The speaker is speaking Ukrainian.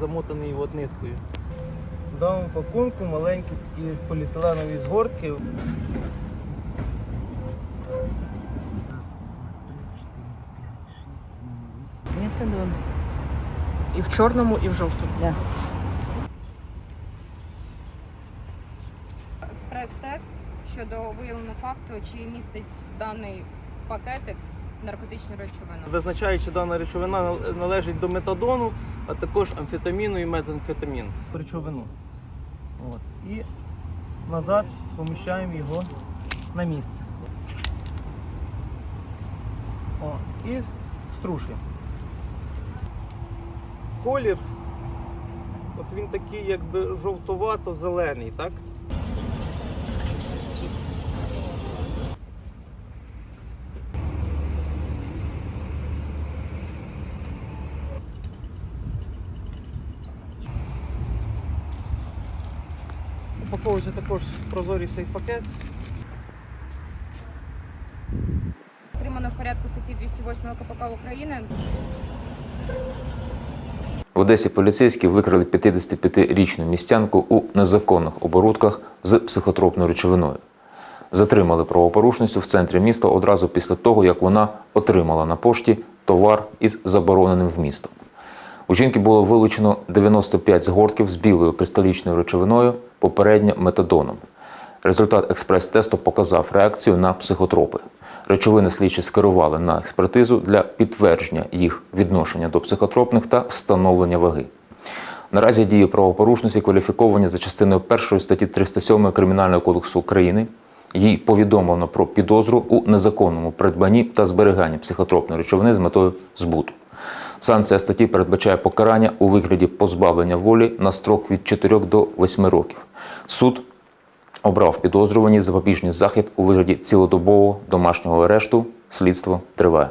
замотаний от ниткою. В даному пакунку маленькі такі поліетиленові згортки. Метадон. І в чорному, і в жовтому. Да. експрес-тест щодо виявлення факту, чи містить даний пакетик наркотичну речовину. Визначає, чи дана речовина належить до метадону, а також амфетаміну і метамфетамін. Причовину. От. І назад поміщаємо його на місце. О, і струшуємо. Колір, от він такий якби жовтувато-зелений, так? Упаковується також прозорий сейф-пакет. Отримано в порядку статті 208 КПК України В Одесі поліцейські викрили 55-річну містянку у незаконних оборудках з психотропною речовиною. Затримали правопорушницю в центрі міста одразу після того, як вона отримала на пошті товар із забороненим вмістом. У жінки було вилучено 95 згортків з білою кристалічною речовиною, попередньо метадоном. Результат експрес-тесту показав реакцію на психотропи. Речовини слідчі скерували на експертизу для підтвердження їх відношення до психотропних та встановлення ваги. Наразі дії правопорушниці кваліфіковані за частиною 1 статті 307 Кримінального кодексу України. Їй повідомлено про підозру у незаконному придбанні та зберіганні психотропної речовини з метою збуту. Санкція статті передбачає покарання у вигляді позбавлення волі на строк від 4 до 8 років. Суд обрав підозрювані запобіжний захід у вигляді цілодобового домашнього арешту. Слідство триває.